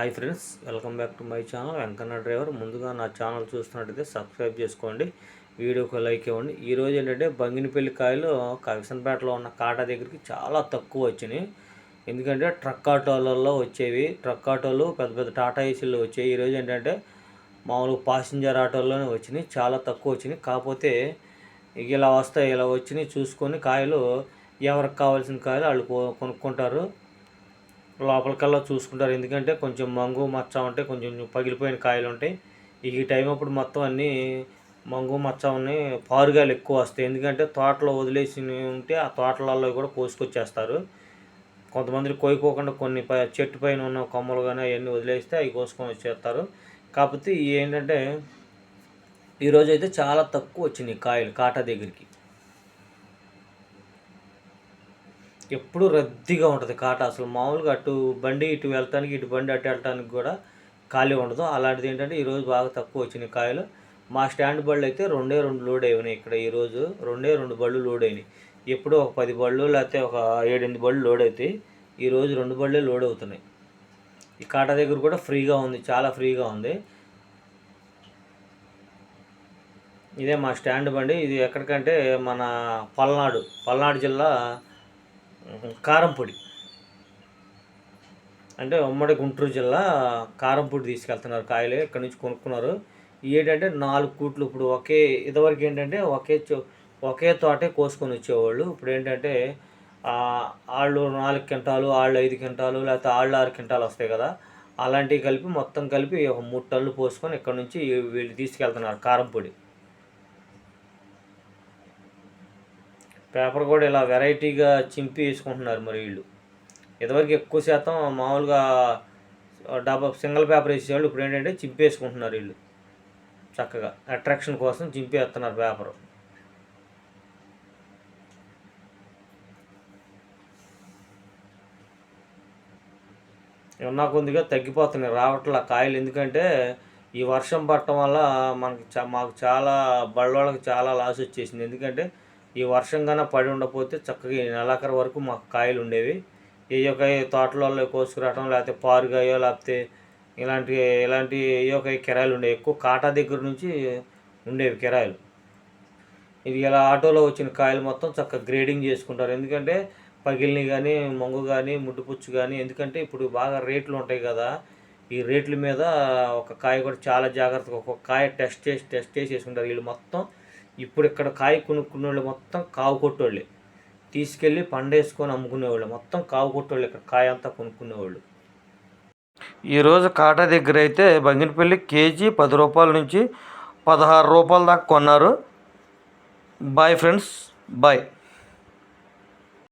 Hi friends welcome back to my channel. Venkanna driver ముందుగా నా channel చూస్తున్నట్టయితే subscribe చేసుకోండి వీడియోకి లైక్ ఇవ్వండి. ఈరోజు ఏంటంటే బంగినపల్లి కాయలు కవిసన్పేటలో ఉన్న కాటా దగ్గరికి చాలా తక్కువ వచ్చినాయి. ఎందుకంటే ట్రక్ ఆటోలలో వచ్చేవి ట్రక్ ఆటోలు పెద్ద పెద్ద టాటా ఏసీలు వచ్చాయి. ఈరోజు ఏంటంటే మామూలుగా పాసింజర్ ఆటోల్లోనే వచ్చినాయి చాలా తక్కువ వచ్చినాయి. కాకపోతే ఇలా వస్తాయి ఇలా వచ్చినాయి చూసుకొని కాయలు ఎవరికి కావాల్సిన కాయలు వాళ్ళు కొనుక్కుంటారు. లోపలికల్లా చూసుకుంటారు. ఎందుకంటే కొంచెం మంగు మచ్చ ఉంటాయి కొంచెం పగిలిపోయిన కాయలు ఉంటాయి ఈ టైం అప్పుడు మొత్తం అన్నీ మంగు మచ్చ ఉన్నాయి పారుగాలు ఎక్కువ వస్తాయి. ఎందుకంటే తోటలో వదిలేసి ఉంటే ఆ తోటలలో కూడా కోసుకొచ్చేస్తారు. కొంతమంది కోయిపోకుండా కొన్ని ప చెట్టు పైన ఉన్న కొమ్మలు కానీ అవన్నీ వదిలేస్తే అవి కోసుకొని వచ్చేస్తారు. కాకపోతే ఏంటంటే ఈరోజు అయితే చాలా తక్కువ వచ్చినాయి కాయలు కాటా దగ్గరికి. ఎప్పుడు రద్దీగా ఉంటుంది కాట. అసలు మామూలుగా అటు బండి ఇటు వెళ్తానికి ఇటు బండి అటు వెళ్ళటానికి కూడా ఖాళీ ఉండదు. అలాంటిది ఏంటంటే ఈరోజు బాగా తక్కువ వచ్చినాయి కాయలు. మా స్టాండ్ బళ్ళు అయితే రెండే రెండు లోడ్ అయినాయి ఇక్కడ ఈరోజు రెండే రెండు బళ్ళు లోడ్ అయినాయి. ఎప్పుడు ఒక పది బళ్ళు లేకపోతే ఒక ఏడెనిమిది బళ్ళు లోడ్ అవుతాయి ఈరోజు రెండు బళ్ళే లోడ్ అవుతున్నాయి. ఈ కాట దగ్గర కూడా ఫ్రీగా ఉంది చాలా ఫ్రీగా ఉంది. ఇదే మా స్టాండ్ బండి. ఇది ఎక్కడికంటే మన పల్నాడు. పల్నాడు జిల్లా కారంపొడి అంటే ఉమ్మడి గుంటూరు జిల్లా కారంపొడి తీసుకెళ్తున్నారు కాయలు ఇక్కడ నుంచి కొనుక్కున్నారు. ఏంటంటే నాలుగు కూట్లు ఇప్పుడు ఒకే ఇదివరకు ఏంటంటే ఒకే చో- ఒకే తోటే కోసుకొని వచ్చేవాళ్ళు. ఇప్పుడు ఏంటంటే వాళ్ళు నాలుగు క్వింటాలు వాళ్ళు ఐదు క్వింటాలు లేకపోతే వాళ్ళు ఆరు క్వింటాలు వస్తాయి కదా అలాంటివి కలిపి మొత్తం కలిపి ఒక మూడు టన్నులు పోసుకొని ఇక్కడ నుంచి వీళ్ళు తీసుకెళ్తున్నారు కారంపొడి పేపర్ కూడా ఇలా వెరైటీగా చింపి వేసుకుంటున్నారు మరి వీళ్ళు. ఇదివరకు ఎక్కువ శాతం మామూలుగా డబ్బా సింగిల్ పేపర్ వేసేవాళ్ళు ఇప్పుడు ఏంటంటే చింపేసుకుంటున్నారు వీళ్ళు. చక్కగా అట్రాక్షన్ కోసం చింపేస్తున్నారు పేపర్. ఉన్న కొద్దిగా తగ్గిపోతున్నాయి. రావట్లా కాయలు. ఎందుకంటే ఈ వర్షం పడటం వల్ల మనకి మాకు చాలా బళ్ళోళ్ళకి చాలా లాస్ వచ్చేసింది. ఎందుకంటే ఈ వర్షం కన్నా పడి ఉండకపోతే చక్కగా నెలాఖరు వరకు మాకు కాయలు ఉండేవి. ఏ యొక్క తోటలలో కోసుకురావటం లేకపోతే పారుగాయో లేకపోతే ఇలాంటి ఇలాంటి ఏ యొక్క కిరాయిలు ఉండేవి. ఎక్కువ కాటా దగ్గర నుంచి ఉండేవి కిరాయిలు. ఇది ఇలా ఆటోలో వచ్చిన కాయలు మొత్తం చక్కగా గ్రేడింగ్ చేసుకుంటారు. ఎందుకంటే పగిలిని కానీ మొంగు కానీ ముడ్డుపుచ్చు కానీ ఎందుకంటే ఇప్పుడు బాగా రేట్లు ఉంటాయి కదా. ఈ రేట్ల మీద ఒక కాయ కూడా చాలా జాగ్రత్తగా ఒక్కొక్క కాయ టెస్ట్ చేసి టెస్ట్ చేసి వేసుకుంటారు. వీళ్ళు మొత్తం ఇప్పుడు ఇక్కడ కాయ కొనుక్కునే వాళ్ళు మొత్తం కావు కొట్టేవాళ్ళే తీసుకెళ్ళి పండేసుకొని అమ్ముకునేవాళ్ళు. మొత్తం కావు కొట్టేవాళ్ళు ఇక్కడ కాయ అంతా కొనుక్కునేవాళ్ళు. ఈరోజు కాటా దగ్గర అయితే బంగినపల్లి కేజీ పది రూపాయల నుంచి పదహారు రూపాయల దాకా కొన్నారు. Bye friends bye